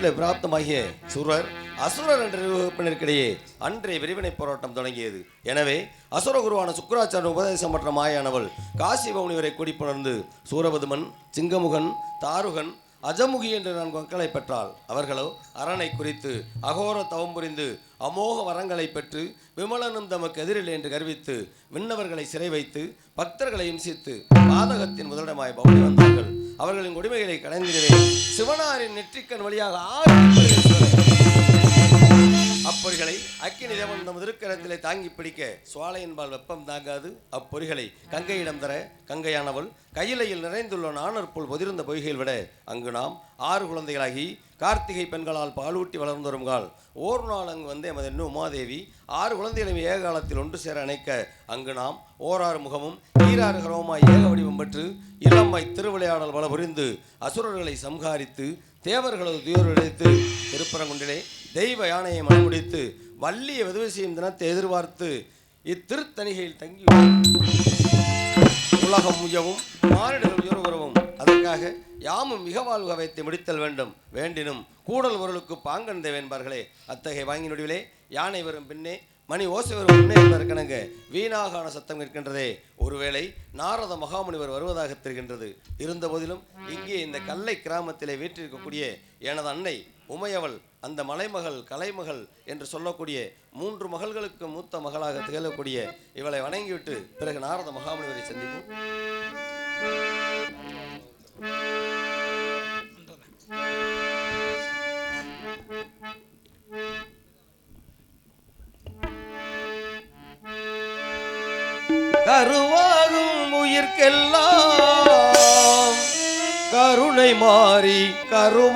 பண்டைய பிராப்தமாகிய சுரர் அசுரர் என்ற நிறுவனத்திற்கிடையே அன்றைய விரிவினை போராட்டம் தொடங்கியது. எனவே அசுர குருவான சுக்கராச்சார உபதேசம் மற்ற மாயானவள் காசி பவுனிவரை குடிப்புணர்ந்து சூரபதுமன் சிங்கமுகன் தாருகன் அஜமுகி என்று நான்கு மக்களை பெற்றாள். அவர்களோ அரணை குறித்து அகோர தவம் புரிந்து அமோக வரங்களை பெற்று விமலனும் தமக்கு எதிரில் என்று கர்வித்து விண்ணவர்களை சிறை வைத்து பக்தர்களை இம்சித்து பாதகத்தின் முதலிடமாய் பவுனி வந்தார்கள். அவர்களின் கொடுமைகளை கலைந்திடவே சிவனாரின் நெற்றிக்கண் வழியாக அப்பொறிகளை அக்கினி தேவன் தமது திருக்கரத்திலே தாங்கி பிடிக்க சுவாலையின்பால் வெப்பம் தாங்காது. அப்பொறிகளை கங்கையிடம் தர கங்கையானவள் கையிலையில் நிறைந்துள்ள நாணர் போல் பொதிர்ந்த பொய்கையில் விட அங்கு நாம் ஆறு குழந்தைகளாகி கார்த்திகை பெண்களால் பாலூட்டி வளர்ந்து வருங்கால் ஓர் நாள் அங்கு வந்து எமது இன்னும் உமாதேவி ஆறு குழந்தைகளையும் ஏக காலத்தில் ஒன்று சேர அணைக்க அங்கு நாம் ஓராறு முகமும் ஈராறு கரவமாய் ஏக வடிவம் பெற்று இளமை திருவிளையாடல் பல புரிந்து அசுரர்களை சம்ஹாரித்து தேவர்களது துயரடைத்து திருப்பரங்குன்றிலே தெய்வ யானையை மனமுடித்து வள்ளிய செய்யும் தினத்தை எதிர்பார்த்து இத்திருத்தணிகையில் தங்கி உலகம் முயவும் உயர்வு உயர்வுறவும் அதற்காக யாமும் மிக வாழ்வு வைத்து முடித்தல் வேண்டும். வேண்டினும் கூடல் பொருளுக்கு பாங்கன் தேவென்பார்களே அத்தகைய வாங்கி நொடிவிலே யானை வரும் பின்னே மணி ஓசை வரும் முன்னே என்பதற்கணங்க வீணாகான சத்தம் இருக்கின்றதே ஒருவேளை நாரத மகாமுனிவர் வருவதாக தெரிகின்றது. இருந்த போதிலும் இங்கே இந்த கல்லை கிராமத்திலே வீற்றிருக்கக்கூடிய எனது அன்னை உமையவள் அந்த மலைமகள் கலைமகள் என்று சொல்லக்கூடிய மூன்று மகள்களுக்கு மூத்த மகளாக திகழக்கூடிய இவளை வணங்கிவிட்டு பிறகு நாரத மகாமுனிவரை சந்திப்போம். கருவாகும் உயிர்க்கெல்லாம் கருணை மாறி கருமாறி.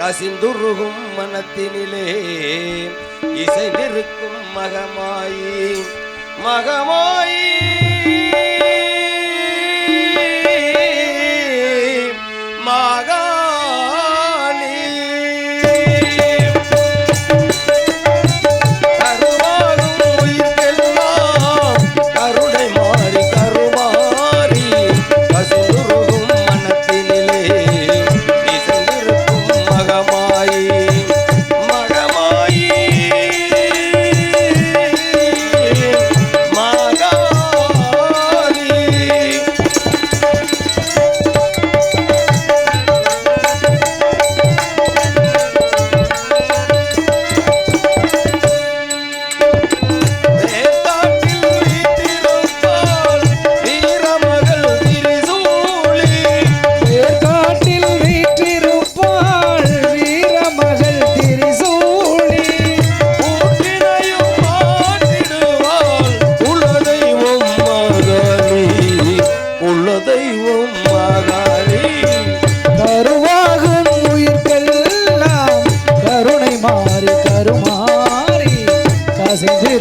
கசிந்துருகும் மனத்தினிலே இசை நிற்கும் மகமாயி. மகமாயி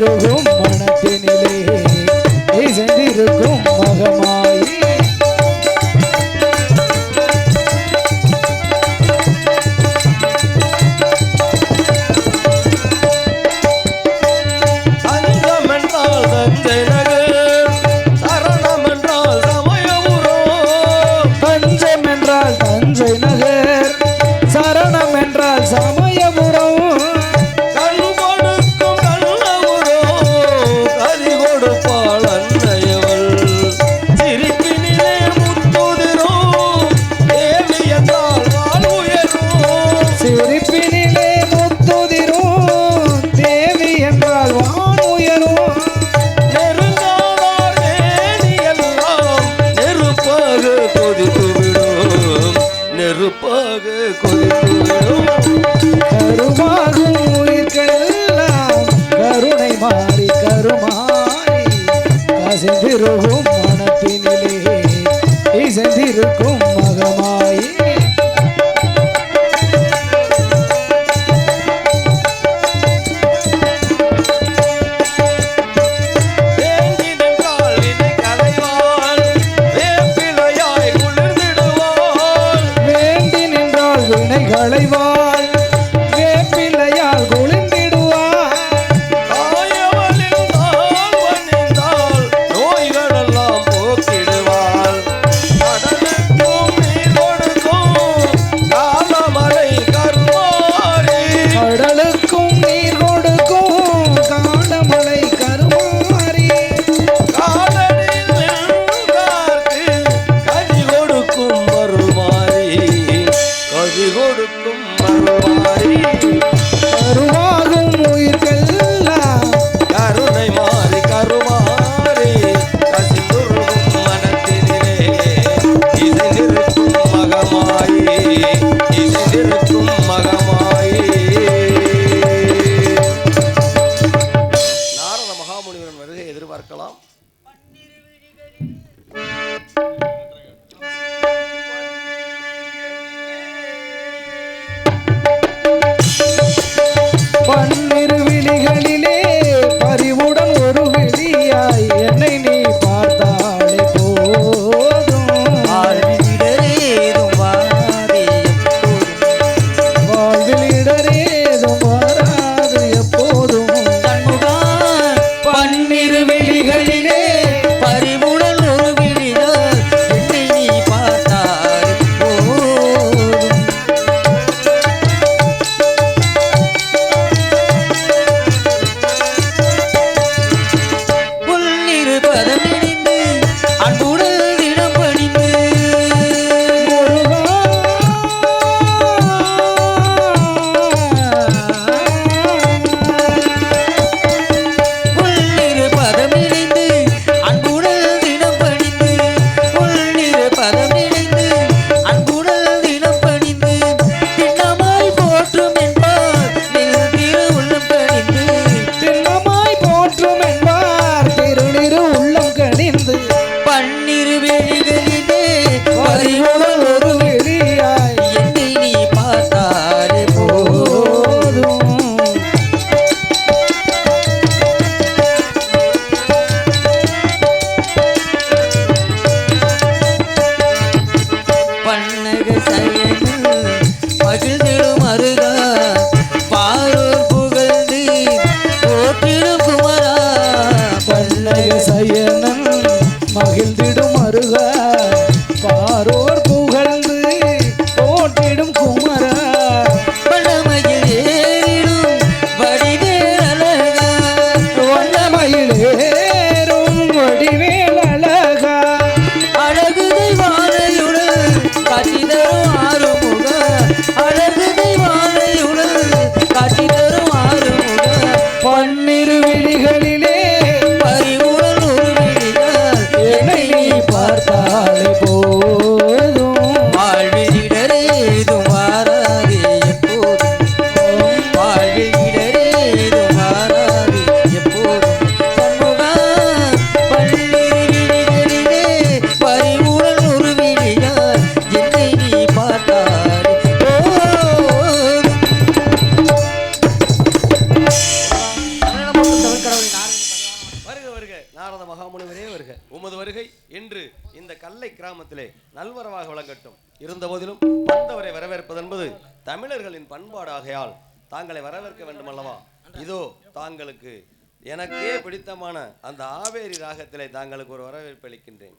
கசிந்திருக்கும் மனத்தினிலே இசைந்திருக்கும் மகமாயி நெருப்பாக கொதித்து விடும் உயிர்களெல்லாம் கருணை மாறி கருமாறி கசிந்திருக்கும் மனத்தினிலே இசைந்திருக்கும் இந்த கல்லை கிராமத்திலே நல்வரவாக வழங்கட்டும். இருந்த போதிலும் வந்தவரை வரவேற்பது என்பது தமிழர்களின் பண்பாடு ஆகையால் தாங்களை வரவேற்க வேண்டும் அல்லவா இதோ தாங்களுக்கு எனக்கே பிடித்தமான அந்த ஆவேரி ராகத்திலே தாங்களுக்கு ஒரு வரவேற்பு அளிக்கின்றேன்.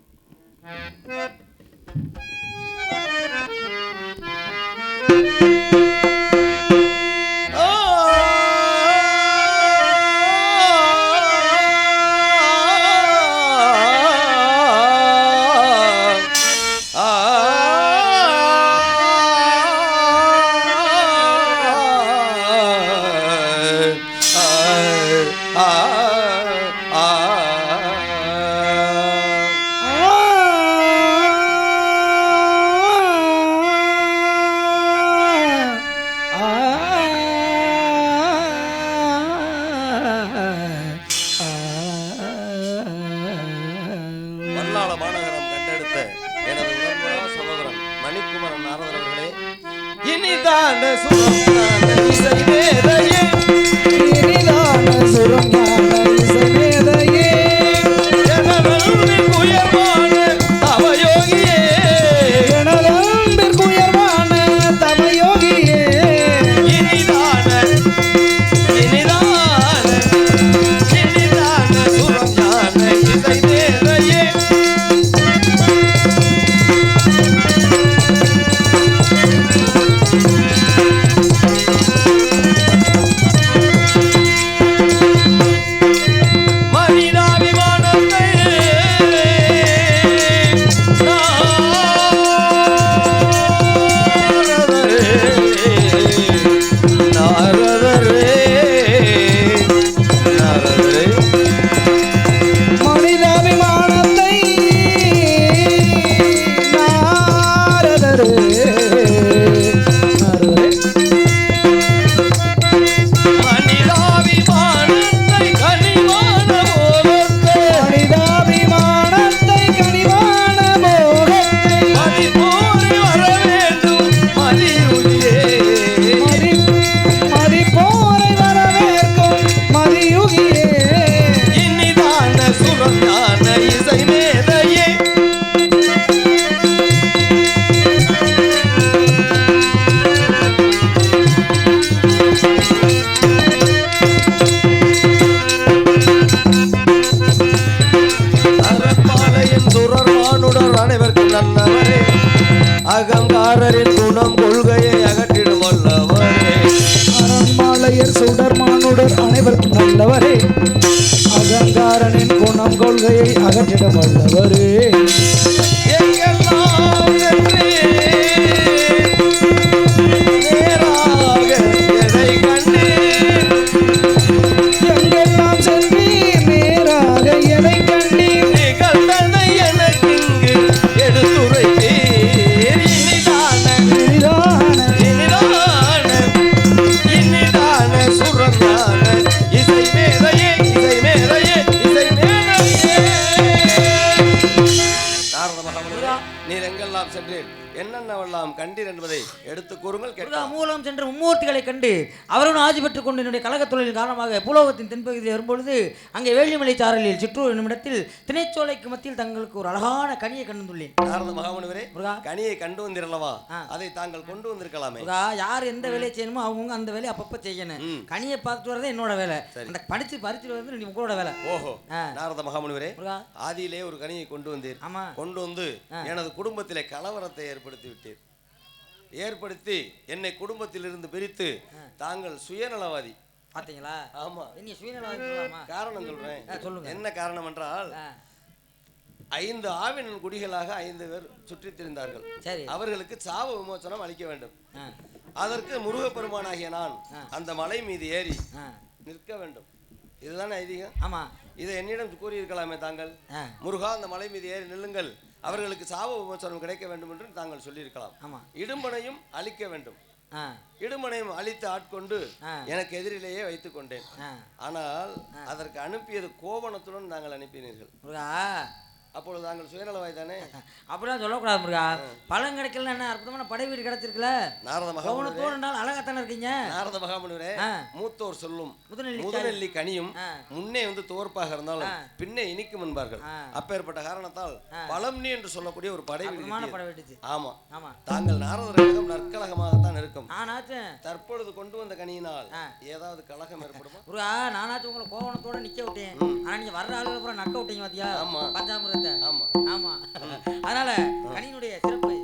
கண்டீர் என்பதை எடுத்து கூறுங்கள் மூலம் சென்ற மும்மூர்த்திகளை கண்டு அவருடன் ஆட்சி பெற்றுக் கொண்டு என்னுடைய கழகத் தொழிலின் காரணமாக பூலோகத்தின் தென்பகுதியில் வரும்பொழுது அங்கே வேள்விமலை சாரலில் சிற்றூர் என்னுமிடத்தில் திணைச்சோலைக்கு மத்தியில் தங்களுக்கு ஒரு அழகான கனியை கண்டுள்ளேன் நாரத மகாமுனிவரே. கனியை கண்டு வந்திரலவா. அதை தாங்கள் கொண்டு வந்திருக்கலாமே. யார் எந்த வேலையை செய்யணுமோ அவங்கவுங்க அந்த வேலையை அப்பப்போ செய்யணும். கனியை பார்த்துட்டு வரதே என்னோட வேலை. அந்த படிச்சு பறிச்சுட்டு வரது நீ உங்களோட வேலை. ஓஹோ. நாரத மகாமுனிவரே ஆதியிலே ஒரு கனியை கொண்டு வந்தீர். ஆமா. கொண்டு வந்து எனது குடும்பத்திலே கலவரத்தை ஏற்படுத்தி விட்டீர். ஏற்படுத்தி என்னை குடும்பத்திலிருந்து பிரித்து தாங்கள் சுயநலவாதி. பாத்தீங்களா? ஆமா. நீ சுயநலம் சொல்லலாமா? காரணம் சொல்றேன். சொல்லுங்க. என்ன காரணம் என்றால் ஐந்து ஆவின் குடிகளாக ஐந்து பேர் சுற்றித் திரிந்தார்கள். அவர்களுக்கு சாவு விமோசனம் அளிக்க வேண்டும். அதற்கு முருகப்பெருமானாகிய நான். அந்த மலை மீது ஏறி நிற்க வேண்டும். இதுதானே ஐதீகம்? ஆமா. இதை என்னிடம் கூறியிருக்கலாமே தாங்கள். முருகா அந்த மலை மீது ஏறி நில்லுங்கள். அவர்களுக்கு சாவு விமோசனம் கிடைக்க வேண்டும் என்று தாங்கள் சொல்லியிருக்கலாம். ஆமா. இடும்பனையும் அழிக்க வேண்டும். ஆ. இடும்பனையும் அழித்து ஆட்கொண்டு. எனக்கு எதிரிலேயே வைத்துக் கொண்டேன் ஆனால் அதற்கு அனுப்பியது கோவணத்துடன் நாங்கள் அனுப்பினீர்கள். அப்பொழுது தாங்கள் சுயநலவாய் தானே அப்படிலாம் சொல்லக்கூடாது முருகா. பழம் கிடைக்கல என்ன அற்புதமான படை வீடு கிடைச்சிருக்குல நாரத கோவணத்தோடு இருந்தால் அழகாத்தானே இருக்கீங்க? நாரத மகாமுனிவரே. மூத்தோர் சொல்லும் முதுநெல்லி முதநெல்லி கனியும். முன்னே வந்து துவர்ப்பாக இருந்தாலும். பின்னே இனிக்கும் என்பார்கள். அப்பேற்பட்ட காரணத்தால் பழம்னி என்று சொல்லக்கூடிய ஒரு படை வீடு ஆமா. ஆமா. தாங்கள் நாரதரிடம் நற்கலகமாகத்தான் இருக்கும் நானாச்சும். தற்பொழுது கொண்டு வந்த கனியினால். ஏதாவது கலகம் ஏற்படுமா? முருகா நானாச்சும் உங்களை கோவணத்தோட நிக்க விட்டேன். ஆனா நீங்க வர்ற ஆளுகளை பூரா நக்க விட்டீங்க பாத்தியா? ஆமா. பஞ்சாமிரத்தை ஆமா. ஆமா. அதனால கனியினுடைய சிறப்பு.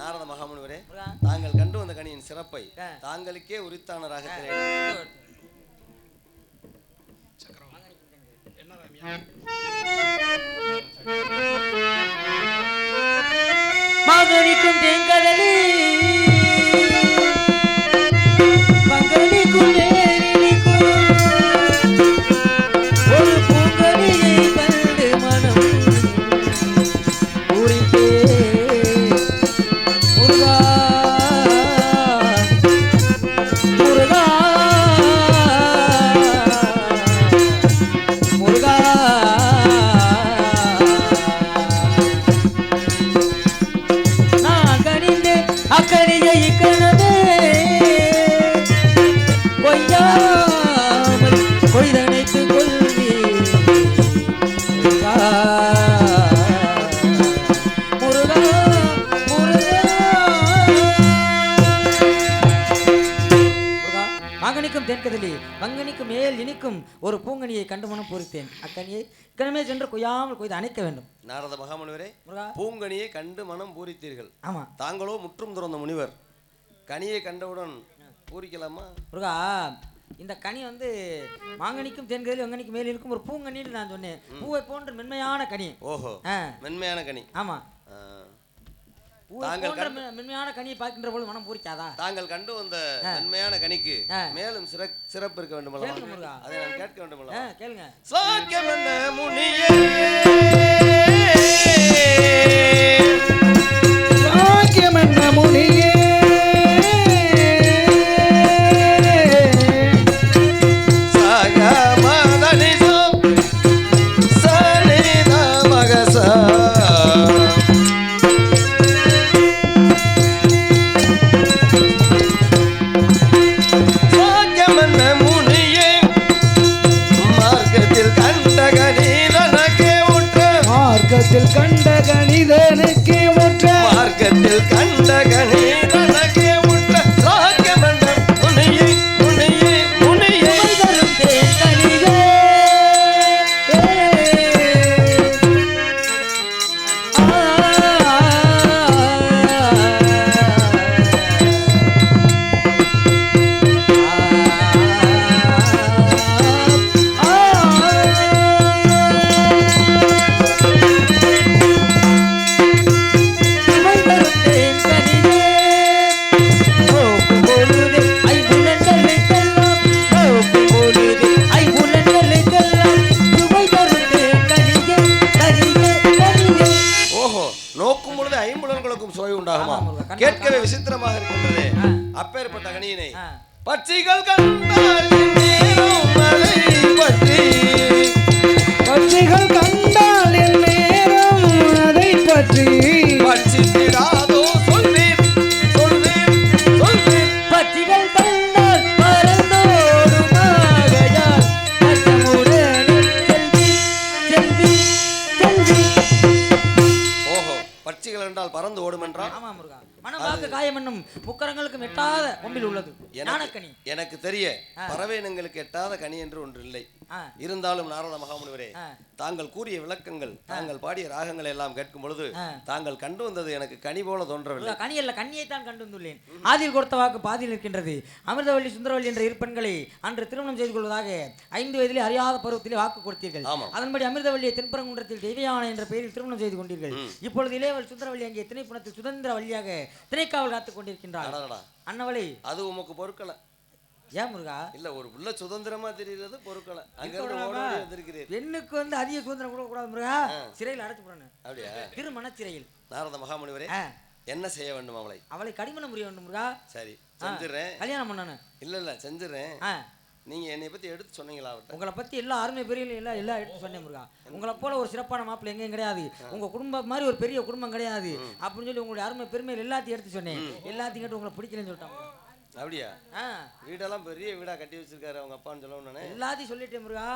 நாரத மகாமுனிவரே தாங்கள் கண்டு வந்த கனியின் சிறப்பை. தாங்களுக்கே உரித்தான ராகத்திலே இதோ. மகனிக்கும் தேங்கதலி. கொய்து அணைக்க வேண்டும். நாரத மகாமுனிவரே பூங்கனியை கண்டு மனம் பூரித்தீர்கள். ஆமா. தாங்களோ முற்றும் துறந்த முனிவர். கனியை கண்டவுடன் பூரிக்கலாமா? முருகா இந்த கனி வந்து மாங்கனிக்கும் தென்கதலி வங்கனிக்கும் மேல் இருக்கும். ஒரு பூங்கனின்னு நான் சொன்னேன். பூவை போன்ற மென்மையான கனி. ஓஹோ. மென்மையான கனி. ஆமா. மென்மையான கனியை பார்க்கின்ற பொழுது மனம் பூரிக்காதா? தாங்கள் கண்டு வந்த மென்மையான கனிக்கு. மேலும் சிற- சிறப்பு இருக்க வேண்டும். அதை நான் கேட்க வேண்டும் கேளுங்க. பட்சிகள் கண்டால் என் நேரம் அதை பற்றி பட்சித்திடாதோ சொல்வீர் சொல்வீர் சொல்வீர் பட்சிகள் கண்டால் பறந்தோடும் ஆகையால் அச்சமுடனே செல்வி, செல்வி, செல்வி. ஓஹோ பட்சிகள் என்றால் பறந்து ஓடும் என்றால் ஆமா முருகா. மனம் வாக்கு காயம் என்னும் முக்கரங்களுக்கும் எட்டாத கொம்பில் உள்ளது. எனக்கு எனக்கு தெரிய பறவை இனங்களுக்கு எட்டாத கனி என்று ஒன்று இல்லை. இருந்தாலும் நாரத மகாமுனிவரே. தாங்கள் கூறிய விளக்கங்கள் தாங்கள் பாடிய ராகங்களை எல்லாம் கேட்கும் பொழுது. தாங்கள் கண்டு வந்தது எனக்கு கனி போல தோன்றவில்லை. கனி அல்ல கண்ணியை தான் கண்டு வந்துள்ளேன். ஆதியில் கொடுத்த வாக்கு பாதியில் இருக்கின்றது. அமிர்தவள்ளி சுந்தரவள்ளி என்ற இரு பெண்களை அன்று திருமணம் செய்து கொள்வதாக ஐந்து வயதிலே அறியாத பருவத்திலே வாக்கு கொடுத்தீர்கள். அதன்படி அமிர்தவள்ளியை தென்பரங்குன்றத்தில் தெய்வயான என்ற பெயரில் திருமணம் செய்து கொண்டீர்கள். இப்பொழுது இளையவள் சுந்தரவள்ளி அங்கே திணைப்புணத்தில் சுதந்திர வழியாக திணைக்காவல் காத்துக் கொண்டிருக்கின்றார். அண்ணவளை. அது உமக்கு பொருட்களை ஏன் முருகா? இல்ல ஒரு புள்ள சுதந்திரமா தெரிகிறது பொருட்களை. அங்க பெண்ணுக்கு வந்து அதிக சுதந்திரம் கொடுக்க கூடாது முருகா. சிறையில் அடைச்சு போடணும். அப்படியா? திருமண சிறையில் நாரத மகாமுனிவரே என்ன செய்ய வேண்டும் அவளை? அவளை கடிமணம் புரிய வேண்டும் முருகா. சரி செஞ்சிடுறேன். கல்யாணம் பண்ணணும். இல்ல இல்ல செஞ்சிடுறேன். நீங்க என்னை பத்தி எடுத்து சொன்னீங்களா உங்களை பத்தி எல்லா அருமை பெரிய எல்லாம் எல்லாம் எடுத்து சொன்னேன் முருகா. உங்களை போல ஒரு சிறப்பான மாப்பிள்ளை எங்கேயும் கிடையாது. உங்க குடும்பம் மாதிரி ஒரு பெரிய குடும்பம் கிடையாது. அப்படின்னு சொல்லி உங்களுடைய அருமை பெருமையில் எல்லாத்தையும் எடுத்து சொன்னேன். எல்லாத்தையும் கேட்டு உங்களை பிடிக்கலன்னு சொல்லிட்டாங்க அப்படியா? வீடெல்லாம் பெரிய வீடா கட்டி வச்சிருக்காரு அவங்க அப்பான்னு சொல்லணும்னே எல்லாத்தையும் சொல்லிட்டேன் முருகா.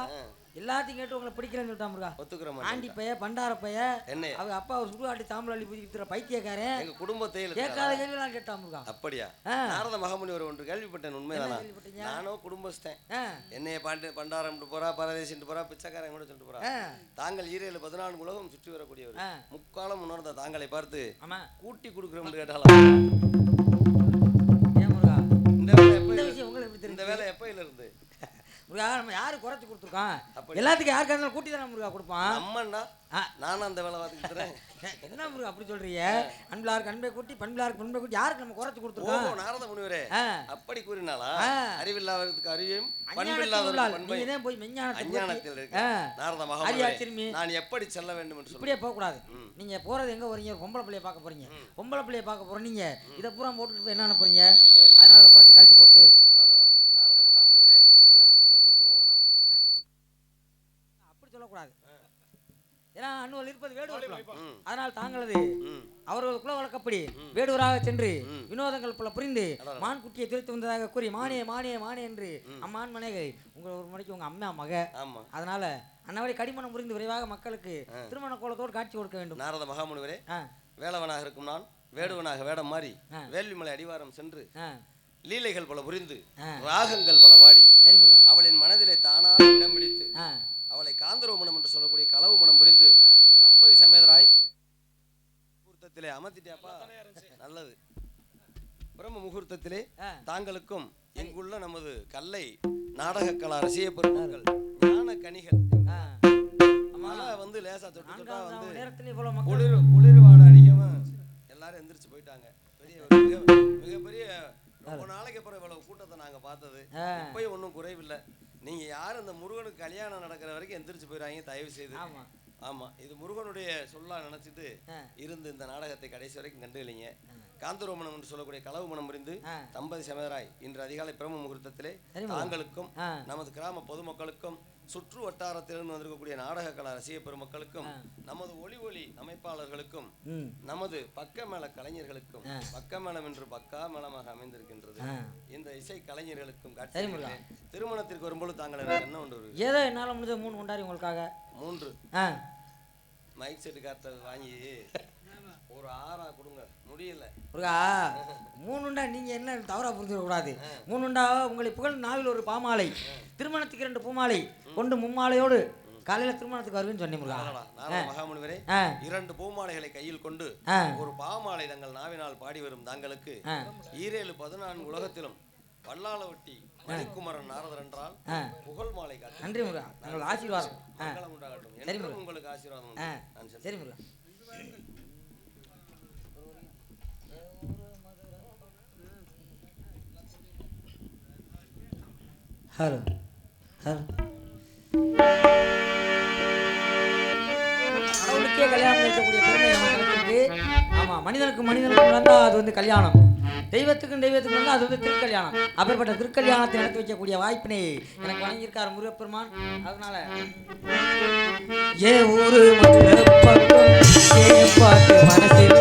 எல்லாத்தையும் கேட்டு உங்களை பிடிக்கலன்னு சொல்லிட்டான் முருகா. ஒத்துக்கிற ஆண்டி பைய பண்டார பைய என்ன அவங்க அப்பா ஒரு சுடுகாட்டு தாம்பலாளி பூஜிக்கிற பைத்தியக்காரன். எங்க குடும்பத்தை கேட்காத கேள்விலாம் கேட்டான் முருகா. அப்படியா. நாரத மகாமுனி ஒரு ஒன்று கேள்விப்பட்டேன் உண்மைதானா? நானும் குடும்பஸ்தேன். என்னைய பாண்டு பண்டாரம்ட்டு போறா பரதேசிட்டு போறா பிச்சைக்காரன் கூட சொல்லிட்டு போறா. தாங்கள் ஈரேழு பதினான்கு உலகம் சுற்றி வரக்கூடியவர். முக்காலம் உணர்ந்த தாங்களை பார்த்து கூட்டி கொடுக்குறோம்னு கேட்டாலும் உங்களுக்கு இந்த வேலை எப்பயில இருந்து முருகா நம்ம யாரு குறைச்சு கொடுத்துருக்கோம். எல்லாத்துக்கும் யாருக்கா இருந்தாலும் கூட்டி தானே முருகா கொடுப்பான்? அம்மன்னா. நானும் அந்த வேலை பார்த்துக்கிறேன் என்ன முருகா அப்படி சொல்றீங்க? அன்பிலாருக்கு அன்பை கூட்டி பண்பிலாருக்கு பண்பை கூட்டி யாருக்கு நம்ம குறைச்சு கொடுத்துருக்கோம்? நாரத முனிவரே. அப்படி கூறினாளா? ஆ. அறிவில்லாததுக்கு அறிவையும் அஞ்ஞானத்தில் பண்பில்லாததுக்கு உள்ளாள். பண்பை. நீங்க தான் போய் மெஞ்ஞானத்தை அஞ்ஞானத்தில் போக்கி- இருக்கு. நாரத திரும்பி நான் எப்படி செல்ல வேண்டும் என்று இப்படியே போகக்கூடாது. நீங்க போறது எங்க போறீங்க? பொம்பளை பிள்ளைய பார்க்க போறீங்க. பொம்பளை பிள்ளைய பார்க்க போறோம் நீங்க. இதை பூரா போட்டுட்டு என்ன போறீங்க? போட்டு. அடடடா. நாரத மகாமுனிவரே முதல்ல போகணும் அப்படி சொல்லக்கூடாது. ஏன்னா அண்ணுவல் இருப்பது வேடுவர். அதனால் தாங்களது அவர்கள் குல வழக்கப்படி வேடுவராக சென்று. வினோதங்கள் பல புரிந்து. மான் குட்டியை துரைத்து வந்ததாக கூறி மானே மானே மானே என்று அம்மான் மனைகள் உங்க ஒரு மணிக்கு உங்க அம்மா மக. ஆமா. அதனால அன்னவரை கடிமணம் புரிந்து விரைவாக மக்களுக்கு திருமண கோலத்தோடு காட்சி கொடுக்க வேண்டும். நாரத மகாமுனிவரே ஆ. வேலவனாக இருக்கும் நான் வேடுவனாக வேடம் மாறி. வேள்விமலை அடிவாரம் சென்று லீலைகள் பல புரிந்து. ராகங்கள் பல வாடி. சரி முருகா. அவளின் மனதிலே தானாக இடம் பிடித்து அவளை காந்தர்வ மனம் என்று சொல்லக்கூடிய களவு மனம் புரிந்து தம்பதி சமேதராய் முகூர்த்தத்திலே அமர்த்திட்டியாப்பா நல்லது. பிரம்ம முகூர்த்தத்திலே. தாங்களுக்கும் இங்குள்ள நமது கல்லை நாடக கலா ரசிக பெருமக்கள் ஞான கனிகள். மழை வந்து லேசா தொட்டு வந்து குளிர் குளிர் வாடை அடிக்கவும் எல்லாரும் எந்திரிச்சு போயிட்டாங்க. பெரிய ரொம்ப நாளைக்கு அப்புறம் இவ்வளவு கூட்டத்தை நாங்க பார்த்தது. இப்பயும் ஒன்றும் குறைவில்லை நீங்க யாரும் இந்த முருகனுக்கு கல்யாணம் நடக்கிற வரைக்கும் எந்திரிச்சு போயிடாங்க தயவு செய்து ஆமா இது முருகனுடைய சொல்லா நினைச்சிட்டு. இருந்து இந்த நாடகத்தை கடைசி வரைக்கும் கண்டுகலைங்க காந்தரோமணம் என்று சொல்லக்கூடிய களவு மனம் புரிந்து. தம்பதி சமயராய் இன்று அதிகாலை பிரம்ம முகூர்த்தத்திலே தாங்களுக்கும். நமது கிராம பொதுமக்களுக்கும் சுற்று வட்டாரத்திலிருந்து வந்திருக்கக்கூடிய நாடக கலா ரசிக பெருமக்களுக்கும் நமது ஒளி ஒளி அமைப்பாளர்களுக்கும் நமது பக்க மேள கலைஞர்களுக்கும் பக்க மேளம் என்று பக்கா மேளமாக அமைந்திருக்கின்றது. இந்த இசை கலைஞர்களுக்கும் திருமணத்திற்கு வரும்போது தாங்கள் என்ன ஒன்று ஒரு ஏதோ என்னால் முடிஞ்ச மூணு கொண்டாடி உங்களுக்காக. மூன்று. மைக் செட்டு கார்ட்டை வாங்கி ஒரு ஆறா கொடுங்க. முடியல. முருகா மூணுண்டா நீங்க என்ன தவறா புரிஞ்சுக்க கூடாது. மூணுண்டா உங்களை புகழ் நாவில் ஒரு பாமாலை திருமணத்துக்கு ரெண்டு பூமாலை கொண்டு மும்மாலையோடு காலையில திருமணத்துக்கு வருவேன்னு ஆ. இரண்டு பூமாலைகளை கையில் கொண்டு ஒரு பாமாலை தங்கள் நாவினால் பாடி வரும் தாங்களுக்கு ஈரேழு பதினான்கு உலகத்திலும் வல்லாளவட்டி மணிக்குமரன் நாரதர் என்றால் புகழ் மாலை காட்டு நன்றி முருகா. உங்கள் ஆசீர்வாதம். என்றும் உங்களுக்கு ஆசீர்வாதம். சரி முருகா. ஹலோ. ஹலோ. கடவுளுக்கே கல்யாணம் வைக்கக்கூடிய பெருமை இருக்கு. ஆமா மனிதனுக்கு மனிதனுக்கு நடந்தா அது வந்து கல்யாணம். தெய்வத்துக்கும் தெய்வத்துக்கும் நடந்தா அது வந்து திருக்கல்யாணம். அப்படிப்பட்ட திருக்கல்யாணத்தை நடத்தி வைக்கக்கூடிய வாய்ப்பினை எனக்கு வழங்கியிருக்கார் முருகப்பெருமான். அதனால ஏ ஊரு மனசில்